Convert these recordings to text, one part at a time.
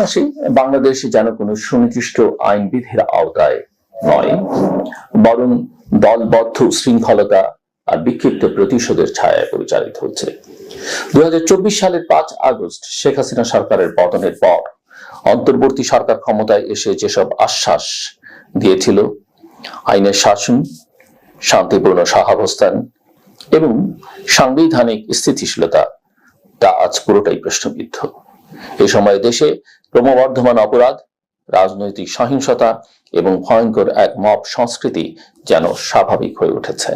মাসে বাংলাদেশ যেন কোনো সুনির্দিষ্ট আইনবিধির আওতায় নয়, বরং দলবদ্ধ শৃঙ্খলতা আর বিক্ষিপ্ত প্রতিশোধের ছায়ায় পরিচালিত হচ্ছে। দুই সালের পাঁচ আগস্ট শেখ হাসিনা সরকারের পতনের পর অন্তর্বর্তী সরকার ক্ষমতায় এসে যেসব আশ্বাস দিয়েছিল, আইনের শাসন, শান্তিপূর্ণ সহাবস্থান এবং সাংবিধানিক স্থিতিশীলতা, তা আজ পুরোটাই প্রশ্নবিদ্ধ। এ সময় দেশে ক্রমবর্ধমান অপরাধ, রাজনৈতিক সহিংসতা এবং ভয়ঙ্কর এক মব সংস্কৃতি যেন স্বাভাবিক হয়ে উঠেছে।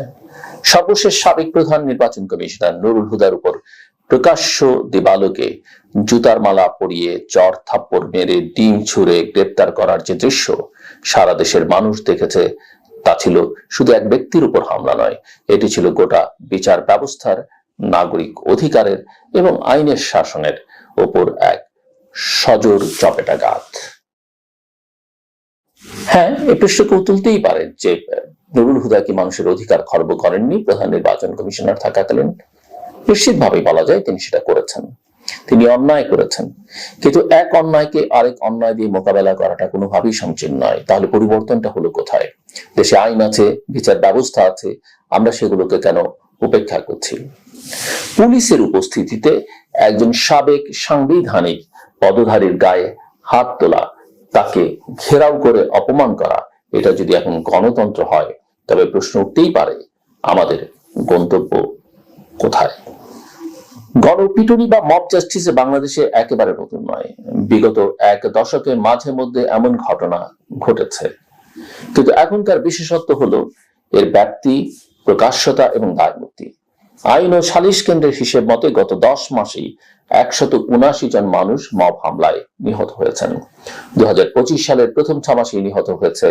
সর্বশেষ সাবেক প্রধান নির্বাচন কমিশনার নুরুল হুদার উপর প্রকাশ্য দিবালোকে জুতার মালা পরিয়ে চর থাপ্পড় মেরে ডিম ছুঁড়ে গ্রেপ্তার করার যে দৃশ্য, সারা দেশের মানুষ দেখেছে, তা ছিল শুধু এক ব্যক্তির উপর হামলা নয়, এটি ছিল গোটা বিচার ব্যবস্থার নাগরিক অধিকারের এবং আইনের শাসনের ওপর এক সজোর চপেটাঘাত হ্যাঁ এ প্রশ্ন কেউ তুলতেই পারে যে, নুরুল হুদা কি মানুষের অধিকার খর্ব করেননি? প্রধান নির্বাচন কমিশনার থাকাকালীন। নিশ্চিতভাবেই বলা যায় তিনি সেটা করেছেন। তিনি অন্যায় করেছেন। কিন্তু এক অন্যায়কে আরেক অন্যায় দিয়ে মোকাবেলা করাটা কোনোভাবেই সমীচীন নয়। তাহলে পরিবর্তনটা হলো কোথায়? দেশে আইন আছে, বিচার ব্যবস্থা আছে, আমরা সেগুলোকে কেন উপেক্ষা করছি। পুলিশের উপস্থিতিতে একজন সাবেক সাংবিধানিক পদধারীর গায়ে হাত তোলা, তাকে ঘেরাও করে অপমান করা, এটা যদি এখন গণতন্ত্র হয়, তবে প্রশ্ন উঠতেই পারে, আমাদের গন্তব্য কোথায়? গণপিটুনি বা মব জাস্টিসে বাংলাদেশে একেবারে নতুন নয়। বিগত এক দশকে মাঝে মধ্যে এমন ঘটনা ঘটেছে। কিন্তু এখনকার বিশেষত্ব হলো, এর ব্যাপ্তি প্রকাশ্যতা এবং দায়মুক্তি। আইন ও সালিশ কেন্দ্রের হিসেব মতে গত দশ মাসেই একশত উনাশি জন মানুষ মব হামলায় নিহত হয়েছেন। দু সালের প্রথম ছ মাসে নিহত হয়েছে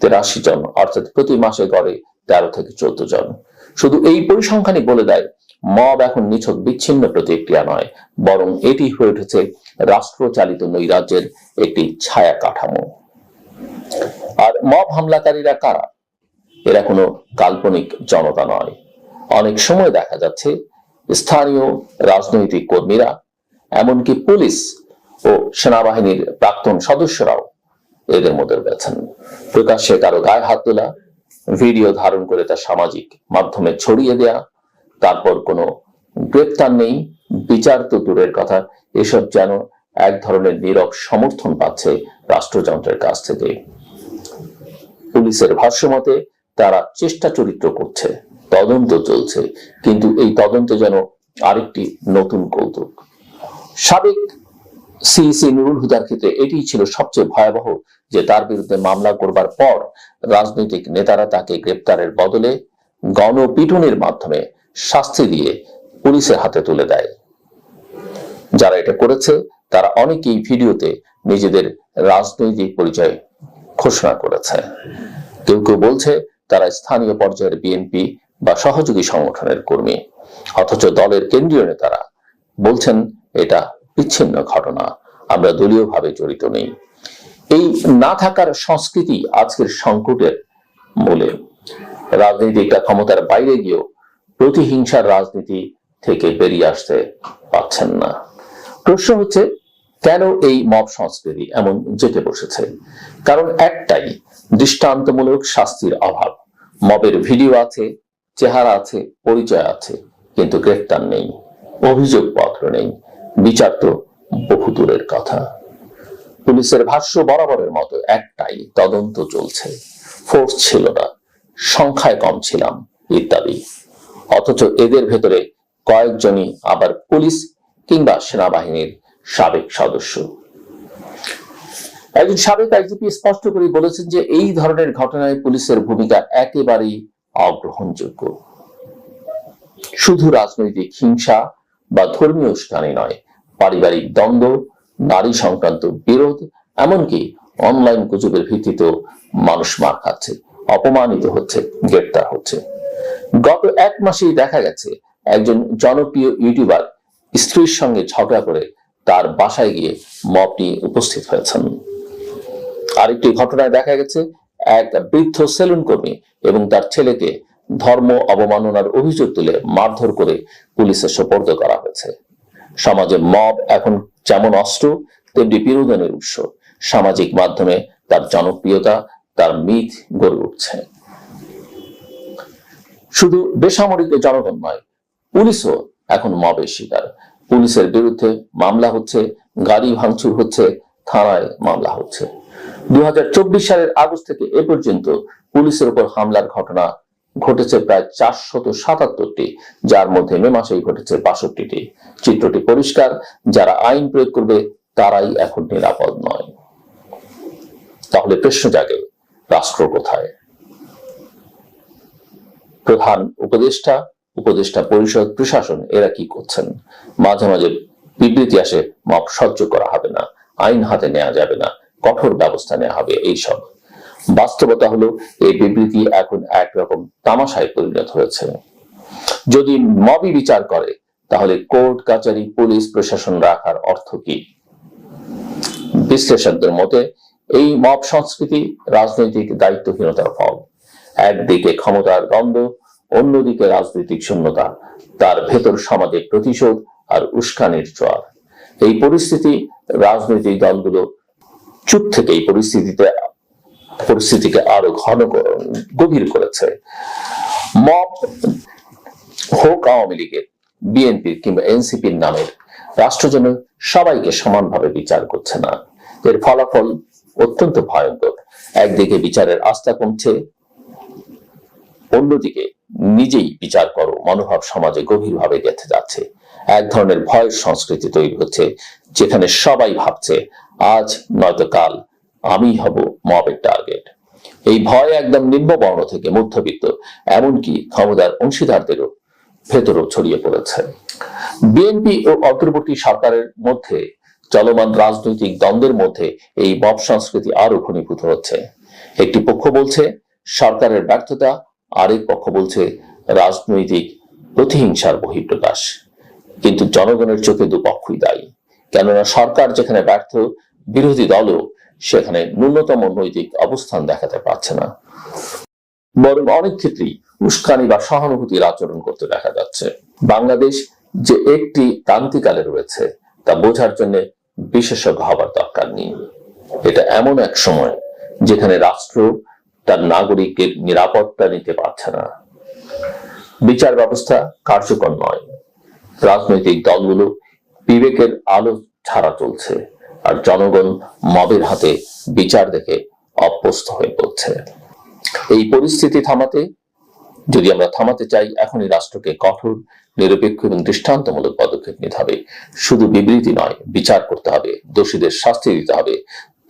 তেরাশি জন, অর্থাৎ প্রতি মাসে গড়ে তেরো থেকে চোদ্দ জন। শুধু এই পরিসংখ্যানই বলে দেয়, মব এখন নিছক বিচ্ছিন্ন প্রতিক্রিয়া নয়, বরং এটি হয়ে উঠেছে রাষ্ট্রচালিত নৈরাজ্যের একটি ছায়া কাঠামো আর মব হামলাকারীরা কারা? এরা কোনো কাল্পনিক জনতা নয়। অনেক সময় দেখা যাচ্ছে স্থানীয় রাজনৈতিক কর্মীরা, এমনকি পুলিশ ও সেনাবাহিনীর প্রাক্তন সদস্যরাও এদের মধ্যে রয়েছেন। প্রকাশ্যে কারও গায়ে হাত তোলা, ভিডিও ধারণ করে তা সামাজিক মাধ্যমে ছড়িয়ে দেয়া, তারপর কোনো গ্রেপ্তার নেই, বিচার তো দূরের কথা, এসব যেন এক ধরনের নীরব সমর্থন পাচ্ছে রাষ্ট্রযন্ত্রের কাছ থেকে। পুলিশের ভাষ্যমতে তারা চেষ্টা চরিত্র করছে, তদন্ত চলছে, কিন্তু এই তদন্ত যেন আরেকটি নতুন কৌতুক। সাবেক সিইসি নুরুল হুদার ক্ষেত্রে এটি ছিল সবচেয়ে ভয়াবহ যে তার বিরুদ্ধে মামলা করবার পর রাজনৈতিক নেতারা তাকে গ্রেপ্তারের বদলে গণপিটুনির মাধ্যমে শাস্তি দিয়ে পুলিশের হাতে তুলে দেয়। যারা এটা করেছে, তারা অনেকেই ভিডিওতে নিজেদের রাজনৈতিক পরিচয় ঘোষণা করেছে। কেউ কেউ বলছে তারা স্থানীয় পর্যায়ের বিএনপি বা সহযোগী সংগঠনের কর্মী। অথচ দলের কেন্দ্রীয় নেতারা বলছেন, এটা বিচ্ছিন্ন ঘটনা। আমরা দলীয়ভাবে জড়িত নেই। এই না থাকার সংস্কৃতি আজকের সংকটের মূলে। রাজনীতিটা ক্ষমতার বাইরে গিয়েও প্রতিহিংসার রাজনীতি থেকে বেরিয়ে আসতে পারছেন না। প্রশ্ন হচ্ছে, কেন এই মব সংস্কৃতি এমন যেতে বসেছে? কারণ একটাই দৃষ্টান্তমূলক শাস্তির অভাব। মবের ভিডিও আছে, চেহারা আছে, পরিচয় আছে, কিন্তু গ্রেফতার নেই, অভিযোগ পত্র নেই, বিচার তো বহু দূরের কথা। পুলিশের ভাষ্য বরাবরের মতো একটাই তদন্ত চলছে। ফোর্স ছিল না, সংখ্যায় কম ছিলাম, ইত্যাদি। অথচ এদের ভেতরে কয়েকজনই আবার পুলিশ কিংবা সেনাবাহিনীর সাবেক সদস্য। একজন সাবেক আইজিপি স্পষ্ট করে বলেছেন যে এই ধরনের ঘটনায় পুলিশের ভূমিকা একেবারেই অগ্রহণযোগ্য। শুধু রাজনৈতিক হিংসা বা ধর্মীয় স্থানে নয়, পারিবারিক দ্বন্দ্ব, নারী সংক্রান্ত বিরোধ, এমনকি অনলাইন গুজবের ভিত্তিতেও মানুষ মার খাচ্ছে, অপমানিত হচ্ছে, গ্রেপ্তার হচ্ছে। গত এক মাসেই দেখা গেছে, একজন জনপ্রিয় ইউটিউবার স্ত্রীর সঙ্গে ঝগড়া করে তার বাসায় গিয়ে নিয়ে উপস্থিত হয়েছেন। আরেকটি ঘটনায় দেখা গেছে, এক বৃদ্ধ সেলুন কর্মী এবং তার ছেলেকে ধর্ম অবমাননার অভিযোগ তুলে মারধর করে পুলিশের সোপর্দ করা হয়েছে। সমাজে মব এখন যেমন অস্ত্র, তেমনি বিনোদনের উৎস। সামাজিক মাধ্যমে তার জনপ্রিয়তা, তার মিথ গড়ে উঠছে। শুধু বেসামরিক জনগণ নয়, পুলিশও এখন মবের শিকার। পুলিশের বিরুদ্ধে মামলা হচ্ছে, গাড়ি ভাঙচুর হচ্ছে, থানায় মামলা হচ্ছে। দু হাজার চব্বিশ সালের আগস্ট থেকে এ পর্যন্ত পুলিশের উপর হামলার ঘটনা ঘটেছে প্রায় চারশত সাতাত্তরটি, যার মধ্যে মে মাসেই ঘটেছে বাষট্টিটি। চিত্রটি পরিষ্কার, যারা আইন প্রয়োগ করবে, তারাই এখন নিরাপদ নয়। তাহলে প্রশ্ন জাগে, রাষ্ট্র কোথায়? প্রধান উপদেষ্টা উপদেষ্টা পরিষদ, প্রশাসন, এরা কি করছেন? মাঝে মাঝে বিবৃতি আসে মপ সহ্য করা হবে না, আইন হাতে নেওয়া যাবে না। কঠোর ব্যবস্থা নেওয়া হবে এইসব। বাস্তবতা হলো, এই বিবৃতি এখন একরকম তামাশায় পরিণত হয়েছে। যদি মবই বিচার করে, তাহলে কোর্ট, কাচারি, পুলিশ, প্রশাসন রাখার অর্থ কি? বিশ্লেষকদের মতে, এই মব সংস্কৃতি রাজনৈতিক দায়িত্বহীনতার ফল। একদিকে ক্ষমতার দ্বন্দ্ব অন্যদিকে রাজনৈতিক শূন্যতা। তার ভেতর সমাজে প্রতিশোধ আর উস্কানির জোয়ার এই পরিস্থিতি রাজনৈতিক দলগুলো চুপ থেকে এই পরিস্থিতিতে, পরিস্থিতিকে আরও ঘন গভীর করেছে। মব হোক আওয়ামী লীগের, বিএনপির কিংবা এনসিপির নামের রাষ্ট্র যেন সবাইকে সমানভাবে বিচার করছে না। এর ফলাফল অত্যন্ত ভয়ঙ্কর। একদিকে বিচারের আস্থা কমছে, অন্যদিকে নিজেই বিচার করো, মনোভাব সমাজে গভীরভাবে গেঁথে যাচ্ছে। এক ধরনের ভয়ের সংস্কৃতি তৈরি হচ্ছে, যেখানে সবাই ভাবছে আজ নয়তো কাল আমি হব মবের টার্গেট। এই ভয় একদম নিম্ন বর্ণ থেকে মধ্যবিত্ত, এমনকি ক্ষমতার অংশীদারদেরও ভেতরও ছড়িয়ে পড়েছে। বিএনপি ও অন্তর্বর্তী সরকারের মধ্যে চলমান রাজনৈতিক দ্বন্দ্বের মধ্যে এই মব সংস্কৃতি আরও ঘনীভূত হচ্ছে। একটি পক্ষ বলছে, সরকারের ব্যর্থতা, আরেক পক্ষ বলছে, রাজনৈতিক প্রতিহিংসার বহিঃপ্রকাশ। কিন্তু জনগণের চোখে দুপক্ষই দায়ী। কেননা সরকার যেখানে ব্যর্থ বিরোধী দলও সেখানে ন্যূনতম নৈতিক অবস্থান দেখাতে পারছে না। বরং অনেক ক্ষেত্রেই উস্কানি বা সহানুভূতির আচরণ করতে দেখা যাচ্ছে। বাংলাদেশ যে একটি ক্রান্তিকালে রয়েছে, তা বোঝার জন্য বিশেষজ্ঞ হবার দরকার নেই। এটা এমন এক সময় যেখানে রাষ্ট্র তার নাগরিকের নিরাপত্তা নিতে পারছে না। বিচার ব্যবস্থা কার্যকর নয়। রাজনৈতিক দলগুলো বিবেকের আলো ছাড়া চলছে। আর জনগণ মবের হাতে বিচার দেখে অভ্যস্ত হয়ে পড়ছে। এই পরিস্থিতি থামাতে, যদি আমরা থামাতে চাই, এখনই রাষ্ট্রকে কঠোর, নিরপেক্ষ এবং দৃষ্টান্তমূলক পদক্ষেপ নিতে হবে। শুধু বিবৃতি নয়, বিচার করতে হবে, দোষীদের শাস্তি দিতে হবে,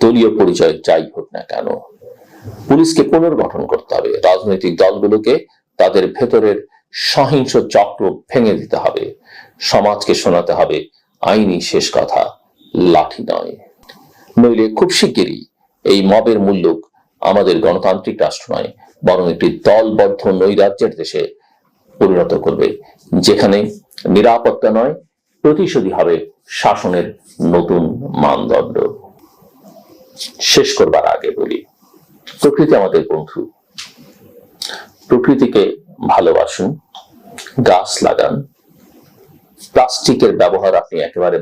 দলীয় পরিচয় যাই হোক না কেন। পুলিশকে পুনর্গঠন করতে হবে, রাজনৈতিক দলগুলোকে তাদের ভেতরের সহিংস চক্র ভেঙে দিতে হবে, সমাজকে শোনাতে হবে আইনি শেষ কথা। লাঠি নয়। নইলে খুব শিগগিরই এই মবের মূল্যক আমাদের গণতান্ত্রিক রাষ্ট্র নয়, বরং একটি দলবদ্ধ নৈরাজ্যের দেশে পরিণত করবে, যেখানে নিরাপত্তা নয় প্রতিশোধী হবে শাসনের নতুন মানদণ্ড। শেষ করবার আগে বলি, প্রকৃতি আমাদের বন্ধু। প্রকৃতিকে ভালোবাসুন, গাছ লাগান। প্লাস্টিকের ব্যবহার আপনি একেবারে